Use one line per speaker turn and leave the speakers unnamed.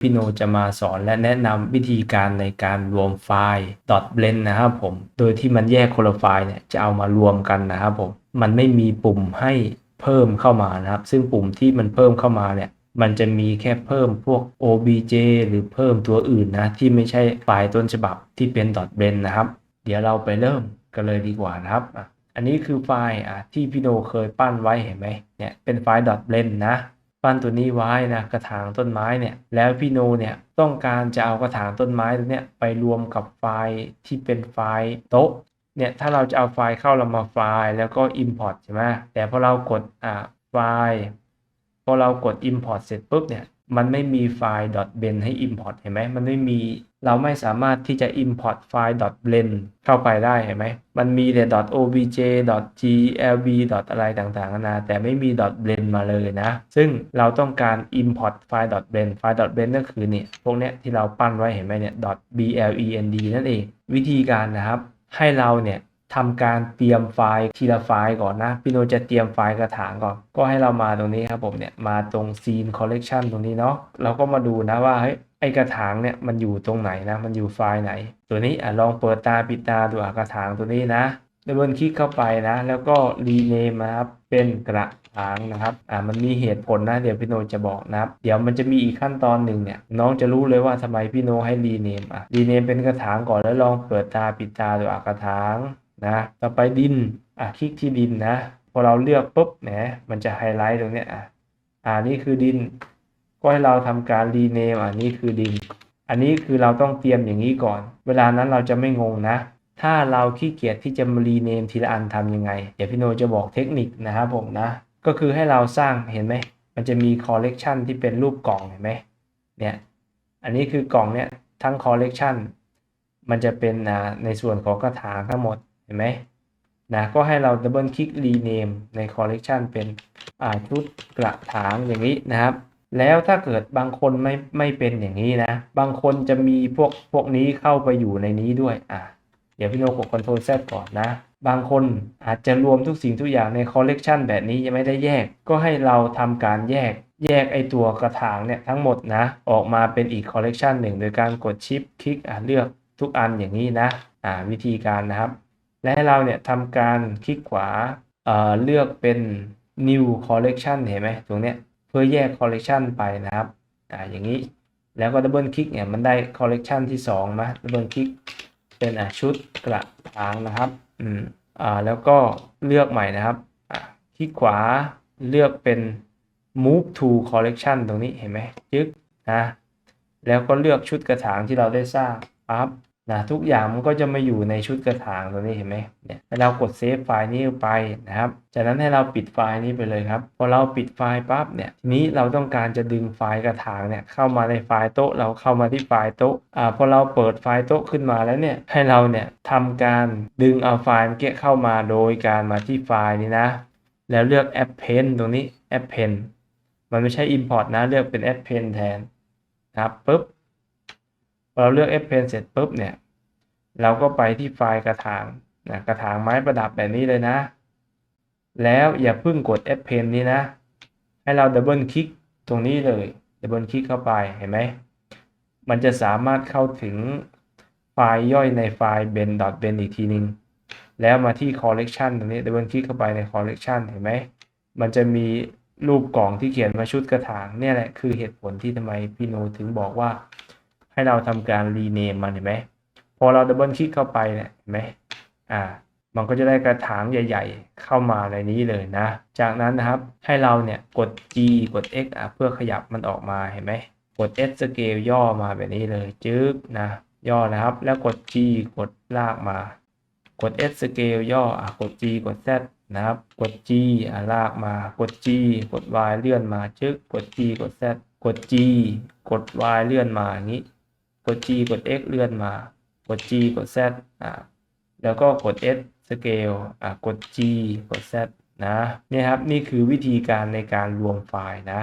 พี่โนจะมาสอนและแนะนำวิธีการในการรวมไฟล์ .blend นะครับผม โดยที่มันแยกคนละไฟล์เนี่ยจะเอามารวมกันนะครับผม มันไม่มีปุ่มให้เพิ่มเข้ามานะครับ ซึ่งปุ่มที่มันเพิ่มเข้ามาเนี่ย มันจะมีแค่เพิ่มพวก obj หรือเพิ่มตัวอื่นนะ ที่ไม่ใช่ไฟล์ต้นฉบับที่เป็น .blend นะครับ เดี๋ยวเราไปเริ่มกันเลยดีกว่านะครับอันนี้คือไฟล์ที่พี่โนเคยปั้นไว้เห็นไหมเนี่ยเป็นไฟล์ .blend นะ ปั้นตัวนี้ไว้นะกระถางต้นไม้เนี่ยแล้วพี่โนเนี่ยต้องการจะเอากระถางต้นไม้ตัวเนี้ยไปรวมกับไฟล์ที่เป็นไฟล์โต๊ะเนี่ยถ้าเราจะเอาไฟล์เข้าเรามาไฟล์แล้วก็ Import ใช่ไหมแต่พอเรากดอ่าไฟล์พอเรากด Import เสร็จปุ๊บเนี่ย มันไม่มีไฟล์ .blend ให้ Import เห็นไหม มันไม่มี เราไม่สามารถที่จะ Import ไฟล์ .blend เข้าไปได้เห็นไหม มันมีแต่ .obj .glb อะไรต่างๆนานา แต่ไม่มี .blend มาเลยนะ ซึ่งเราต้องการ import ไฟล์ .blend ไฟล์ .blend ก็คือเนี่ย พวกเนี้ยที่เราปั้นไว้เห็นไหมเนี่ย .blend นั่นเอง วิธีการนะครับ ให้เราเนี่ย ทำการเตรียมไฟล์ทีละไฟล์ก่อนนะพี่โนจะเตรียมไฟล์กระถางก่อน ก็ให้เรามาตรงนี้ครับผมเนี่ยมาตรง scene collection ตรงนี้เนาะเราก็มาดูนะว่าเฮ้ยไอกระถางเนี่ยมันอยู่ตรงไหนนะ มันอยู่ไฟล์ไหน ตัวนี้อะลองเปิดตาปิดตาดูอะกระถางตัวนี้นะดับเบิลคลิกเข้าไปนะ แล้วก็รีเนมนะครับเป็นกระถางนะครับอ่ามันมีเหตุผลนะเดี๋ยวพี่โนจะบอกนะครับ เดี๋ยวมันจะมีอีกขั้นตอนหนึ่งเนี่ย น้องจะรู้เลยว่าทำไมพี่โนให้รีเนมอะรีเนมเป็นกระถางก่อนแล้วลองเปิดตาปิดตาดูอะกระถาง นะต่อไปดินอะคลิกที่ดินนะพอเราเลือกปุ๊บแหมมันจะไฮไลท์ตรงเนี้ยอะอ่านี่คือดิน ก็ให้เราทำการรีเนมอันนี้คือดิน อันนี้คือเราต้องเตรียมอย่างนี้ก่อน เวลานั้นเราจะไม่งงนะ ถ้าเราขี้เกียจที่จะมารีเนมทีละอันทำยังไง เดี๋ยวพี่โนจะบอกเทคนิคนะครับผมนะ ก็คือให้เราสร้างเห็นไหมมันจะมีคอลเลกชันที่เป็นรูปกล่องเห็นไหมเนี่ยอันนี้คือกล่องเนี่ยทั้งคอลเลกชันมันจะเป็นในส่วนของกระถางทั้งหมด ห็นไหมนะก็ให้เราดับเบิลคลิกรีเนมในคอลเลกชันเป็นชุดกระถางอย่างนี้นะครับ แล้วถ้าเกิดบางคนไม่ไม่เป็นอย่างนี้นะ บางคนจะมีพวกพวกนี้เข้าไปอยู่ในนี้ด้วยอะเดี๋ยวพี่โนกด Ctrl Z ก่อนนะ บางคนอาจจะรวมทุกสิ่งทุกอย่างในคอลเลกชันแบบนี้ยังไม่ได้แยก ก็ให้เราทำการแยกแยกไอตัวกระถางเนี่ยทั้งหมดนะ ออกมาเป็นอีกคอลเลกชันหนึ่งโดยการกดชิปคลิกอะเลือกทุกอันอย่างนี้นะอ่าวิธีการนะครับ และให้เราเนี่ยทำการคลิกขวาเเลือกเป็น new collection เห็นไหมตรงเนี้ยเพื่อแยกคอลเลกชันไปนะครับอ่าอย่างนี้แล้วก็ดับเบิลคลิกเนี่ยมันได้คอลเลกชันที่2นะดับเบิลคลิกเป็นอะชุดกระถางนะครับอืมอ่าแล้วก็เลือกใหม่นะครับอ่าคลิกขวาเลือกเป็น move to collection ตรงนี้เห็นไหมยึกนะแล้วก็เลือกชุดกระถางที่เราได้สร้างปั๊บ นะทุกอย่างมันก็จะมาอยู่ในชุดกระถางตัวนี้เห็นไหมเนี่ยเรากดเซฟไฟล์นี้ไปนะครับ จากนั้นให้เราปิดไฟล์นี้ไปเลยครับ พอเราปิดไฟล์ปั๊บเนี่ยทีนี้เราต้องการจะดึงไฟล์กระถางเนี่ยเข้ามาในไฟล์โต๊ะ เราเข้ามาที่ไฟล์โต๊ะอ่าพอเราเปิดไฟล์โต๊ะขึ้นมาแล้วเนี่ยให้เราเนี่ยทำการดึงเอาไฟล์เมื่อกี้เข้ามาโดยการมาที่ไฟล์นี้นะ แล้วเลือก append ตรงนี้ append มันไม่ใช่ import นะเลือกเป็น append แทนนะครับปุ๊บ เราเลือก append เสร็จปุ๊บเนี่ย เราก็ไปที่ไฟล์กระถางนะกระถางไม้ประดับแบบนี้เลยนะ แล้วอย่าเพิ่งกด append นี้นะ ให้เราดับเบิลคลิกตรงนี้เลยดับเบิลคลิกเข้าไปเห็นไหม มันจะสามารถเข้าถึงไฟล์ย่อยในไฟล์ ben ben อีกทีนึง แล้วมาที่ collection ตรงนี้ดับเบิลคลิกเข้าไปใน collection เห็นไหม มันจะมีรูปกล่องที่เขียนมาชุดกระถางเนี่ยแหละคือเหตุผลที่ทำไมพี่โนถึงบอกว่า ให้เราทำการรีเนมมันเห็นไหมพอเราดับเบิลคลิกเข้าไปเนี่ยเห็นไหมอ่า มันก็จะได้กระถางใหญ่ ๆ เข้ามาในนี้เลยนะ จากนั้นนะครับให้เราเนี่ยกด G กด X อะเพื่อขยับมันออกมาเห็นไหมกด S scale ย่อมาแบบนี้เลยจึ๊กนะย่อนะครับ แล้วกด G กดลากมา กด S scale ย่ออะกด G กด Z นะครับ กด G อะลากมา กด G กด Y เลื่อนมาจึ๊กกด G กด Z กด G กด Y เลื่อนมาอย่างนี้ กด G กด X เลื่อนมากด G กด Z อ่าแล้วก็กด S scale อ่ากด G กด Z นะนี่ครับนี่คือวิธีการในการรวมไฟล์นะ